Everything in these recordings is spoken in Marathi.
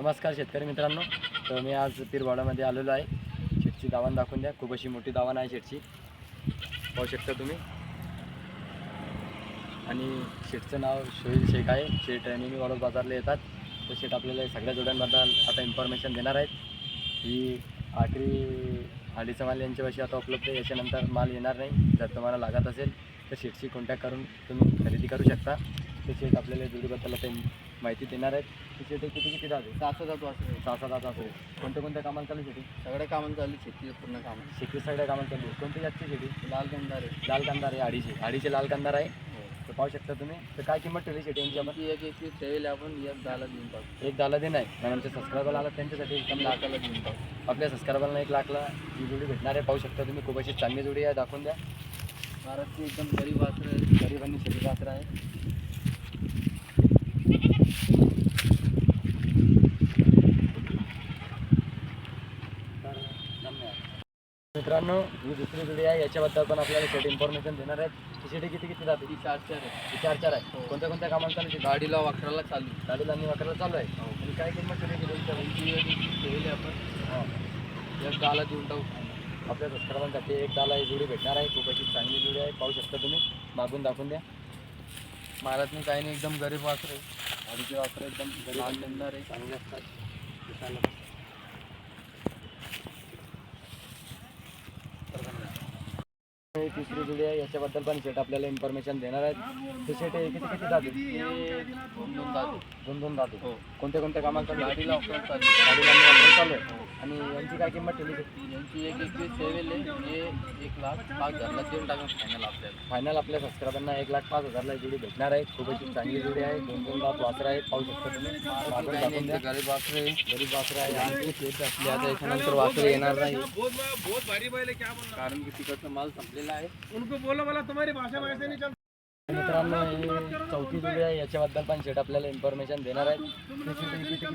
नमस्कार शेतकरी मित्रांनो. तर मी आज पीरवाडामध्ये आलेलो आहे. शेटची दावण दाखवून द्या. खूप अशी मोठी दावण आहे शेटची. पाहू शकता तुम्ही. आणि शेटचं नाव शोईल शेख आहे. शेट नेहमी वडोद बाजारला येतात. तर शेट आपल्याला सगळ्या जोड्यांबद्दल आता इन्फॉर्मेशन देणार आहेत. ही आखरी हाडीचा माल यांच्यापाशी आता उपलब्ध आहे. याच्यानंतर माल येणार नाही. जर तुम्हाला लागत असेल तर शेटशी कॉन्टॅक्ट करून तुम्ही खरेदी करू शकता. ते शेट आपल्याला जोडीबद्दल आता माहिती देणार आहेत. ते शेट किती किती जाते सात जातो असं सहा सात आता असेल. कोणत्या कोणत्या कामाला चालू शेती? सगळ्या कामाला चालू शेतीचं पूर्ण काम. शेती सगळ्या कामाला चालू आहे. कोणती जातची शेती? लाल गंधार आहे. लाल कांदार आहे अडीचशे अडीचशे लाल कांदार आहे. हो. तर पाहू शकता तुम्ही. तर काय किंमत ठेवली शेती यांची आपण? ती एक एकवीस ठेवेल आपण एक दहाला देऊन टाकू. एक दहाला दे नाही आणि आमचे सबस्क्रायबर आला त्यांच्यासाठी एकदम लाख लाखाला देऊन टाकू. आपल्या सबस्क्रायबरला एक लाखला ही जोडी भेटणार आहे. पाहू शकता तुम्ही. खूप अशी चांगली जोडी आहे. दाखवून द्या. भारतची एकदम गरीब वासर आहे गरिबांनी शेती वासरा आहे. मित्रांनो ही दुसरी जोडी आहे. याच्याबद्दल पण आपल्याला शेट इन्फॉर्मेशन देणार आहेत ती शेती किती किती जाते? ती चार चार आहे. चार चार आहे. हो. कोणत्या कोणत्या कामाला चालू गाडीला वाकराला चालू गाडीला आणि वाकरला चालू आहे? हो. आणि काय किंमत एकवीस ठेवेल आपण. हा. एक दहाला देऊन टाकू. आपल्या सबस्क्रायबांसाठी एक दाला ही जोडी भेटणार आहे. खूप अशी चांगली जोडी आहे. पाहू शकता तुम्ही. मागून दाखवून द्या. महाराजनी काही नाही एकदम गरीब वासर. आहे आधीचे वासरं एकदम गरीब लाल आणि गंधार आहे चांगले असतात. ही तिसरी जोडी आहे याच्याबद्दल पण शेट आपल्याला इन्फॉर्मेशन देणार आहेत ते शेट हे किती किती जाते दोन दोन जातो हो कोणत्या कोणत्या कामाला चालू आहे? गाडीला वाकराला चालू गाडीला आणि चालू आहे आणि यांची काय किंमत ठेवली यांची एक एकवीस ठेवेल आहे हे एक लाख पाच हजारला देऊन टाकून फायनल आपल्याला फायनल आपल्या सबस्क्रायबांना एक लाख पाच हजारला ही जोडी भेटणार आहे खूप अशी चांगली जोडी आहे दोन दोन दात वासरं आहेत पाहू शकता तुम्ही मागून काही दाखवून नाही द्या. एकदम गरीब वासर आहे गरीब वासरं आहे शेत असली आता याच्यानंतर वासर येणार नाही है कारण की तिकडचा माल संपलेला आहे. मित्रांनो ही चौथी जोडी आहे याच्याबद्दल पण शेट आपल्याला इन्फॉर्मेशन देणार त्याची किती किती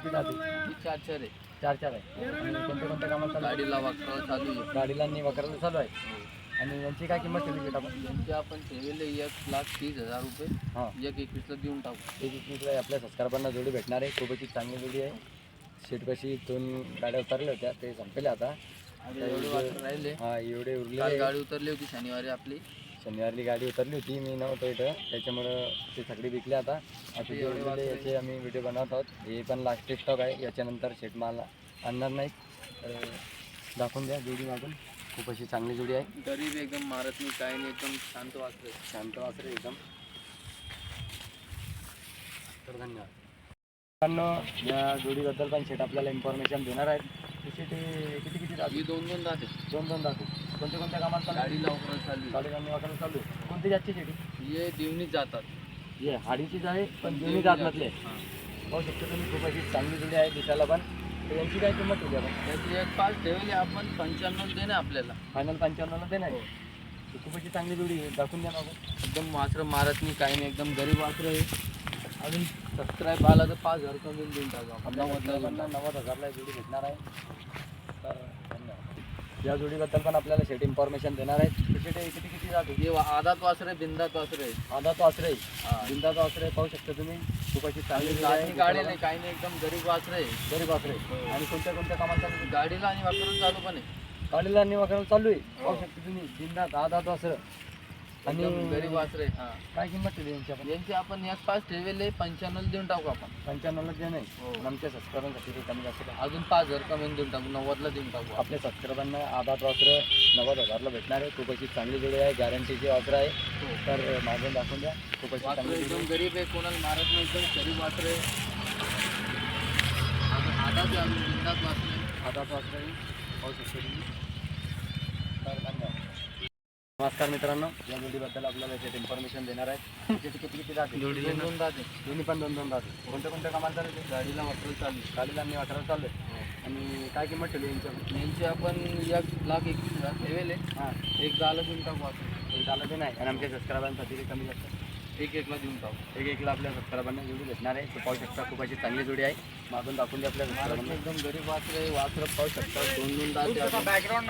चार चार आहे चार चार आहे. आणि कोणत्या कोणत्या चालू आहे? गाडीला वाकराला चालू आहे. गाडीला आणि वगैरे चालू आहे. आणि यांची काय किंमत ठेवली शेट आपण? यांचे आपण ठेवले एक लाख तीस हजार रुपये. हां. एक एकवीसला देऊन टाकू. एक एकवीसला आपल्या सबस्क्रायबरना जोडी भेटणार आहे. खूप अशी चांगली जोडी आहे. शेट कशी दोन गाड्या उतरल्या होत्या ते संपले आता. एवढे राहिले. हा एवढे काल उरले गाडी उतरली होती शनिवारी आपली. शनिवारली गाडी उतरली होती मी नव्हतो इथं. त्याच्यामुळं ते सगळे विकले आता. आता जे एवढे उरलेले वासरे. याचे आम्ही व्हिडिओ बनवत आहोत. हे पण लास्ट स्टॉक आहे. याच्यानंतर शेट माल आणणार नाही. तर दाखवून द्या जोडी मागून. खूप अशी चांगली जोडी आहे. गरीब एकदम मारत नाही काही नाही एकदम शांत आहे शांत वासरे एकदम. तर धन्यवाद. मित्रांनो या जोडीबद्दल पण शेट आपल्याला इन्फॉर्मेशन देणार आहेत. ती हे किती किती दाखवू ही दोन दोन जाते दोन दोन दाखवू कोणत्या कोणत्या कामात चालू आहे? गाडीला चालू आहे. गाडी वाकरला चालू आहे. कोणती जातची हे दिवणीच जातात. हे हाडीचीच आहे पण दोन्ही जात नसले हां. पाहू शकतो तुम्ही खूप अशी चांगली जोडी आहे दिसायला पण. तर यांची काय किंमत ठेवली आपण? याची एक पाच ठेवली आपण पंच्याण्णव दे ना आपल्याला. फायनल पंच्याण्णवला तर खूप अशी चांगली जोडी आहे. दाखवून द्या मागून एकदम वासरं मारत नाही काही नाही. एकदम गरीब वासरं आहे. अजून सबस्क्राईब आला तर पाच हजार कमी देऊन टाकू वडिलांना नव्वद हजारला जोडी भेटणार आहे. तर धन्यवाद. या जोडीबद्दल पण आपल्याला शेट इन्फॉर्मेशन देणार आहेत ते शेट हे किती किती जाते. हे आदात वासर आहे बिंदात वासर. आहे आधा तो आसरे हा. बिंदाचा आसरे पाहू शकता तुम्ही. खूप अशी चांगली आहे. गाडी नाही काही नाही एकदम गरीब वासर. आहे गरीब आसरे आणि कोणत्या कोणत्या कामात चालू आहे? गाडीला आणि वापरून चालू पण आहे. गाडीला आणि वाकराला चालू आहे. हो. पाहू शकता तुम्ही. बिंदात आधा तो आसरं आणि गरीब वासर हा. काय किंमत ठेवली यांची आपण? यांचे आपण एक पाच ठेवले पंच्याण्णव देऊन टाकू आपण. पंच्याण्णवला जे नाही हो. आमच्या सबस्क्रायबांसाठी ते कमी जास्त करा. अजून पाच हजार कमी देऊन टाकू नव्वदला देऊन टाकू आपण. आपल्या सबस्क्रायबांना आधार वासरं नव्वद हजारला भेटणार आहे. खूप अशी चांगली जोडी आहे गॅरंटीची वासरं आहे. हो. तर मागून दाखवून द्या. खूप अशी वासर चांगली जोडी एकदम गरीब आहे कोणाला मारत नाही एकदम गरीब वासर अजून आहे, अजून बिंदात वासर आधार वासरं आहे. पाहू शकतो तुम्ही नमस्कार मित्रांनो या जोडीबद्दल आपल्याला याच्यात इन्फॉर्मेशन देणार आहे त्याचे किती किती जाते दोन दोन जाते दोन्ही पण दोन दोन जाते कोणत्या कोणत्या कामाला चालू आहे? गाडीला वापरून चालू आहे. गाडीला आणि वाकराला चालू आहे आणि काय किंमत ठेवली यांच्यावर यांचे आपण एक लाख एकवीस हजार ठेवले हां. एक दहाला देऊन टाकू आपण. एक झालं ते नाही. आणि आमच्या सबस्क्रायबांसाठी कमी जास्त. एक एकला देऊन टाकू. एक एकला आपल्या सबस्क्रायबांना जोडी भेटणार आहे. तो पाहू शकता खूप अशी चांगली जोडी आहे. मागून दाखवून आपल्या सबस्क्रायबांना एकदम गरीब आहे वासर पाहू शकता. दोन दोन दाते आपण. बैकग्राउंड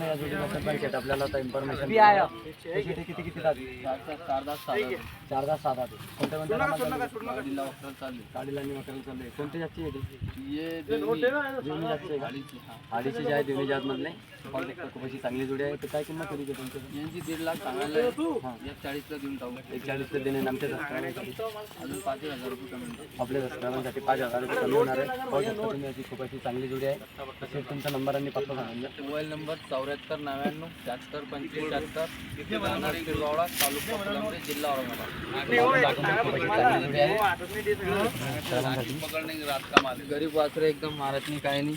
या जोडीबद्दल शेट आपल्याला आता इन्फॉर्मेशन किती किती किती जाते चार तास चार तास चालू चार तास सात आते कोणत्या कोणत्या? गाडीला आणि वगैरे चालू आहे कोणती जातची आहे हा. अडीचशे जे आहे देवणी जात मधले खूप अशी चांगली जोडी आहे. तर काय किंमत होती ते तुमचं? यांची दीड लाख सांगायला आहे. एक चाळीसला देऊन टाकू एक चाळीसला देणे आमच्या सबस्क्रायबरसाठी अजून पाच हजार रुपये कमी. आपल्या सबस्क्रायबरसाठी पाच हजार रुपये कमी होणार आहे. खूप अशी चांगली जोडी आहे. तसेच तुमचा नंबर आणि पत्ता द्या मोबाईल नंबर चौऱ्याहत्तर नव्याण्णव शहात्तर पंचवीस शहात्तर राहणार शिरवाडा तालुका फुलंब्री जिल्हा औरंगाबाद. का माल गरीब वासरे एकदम मारत नाही काही नाही.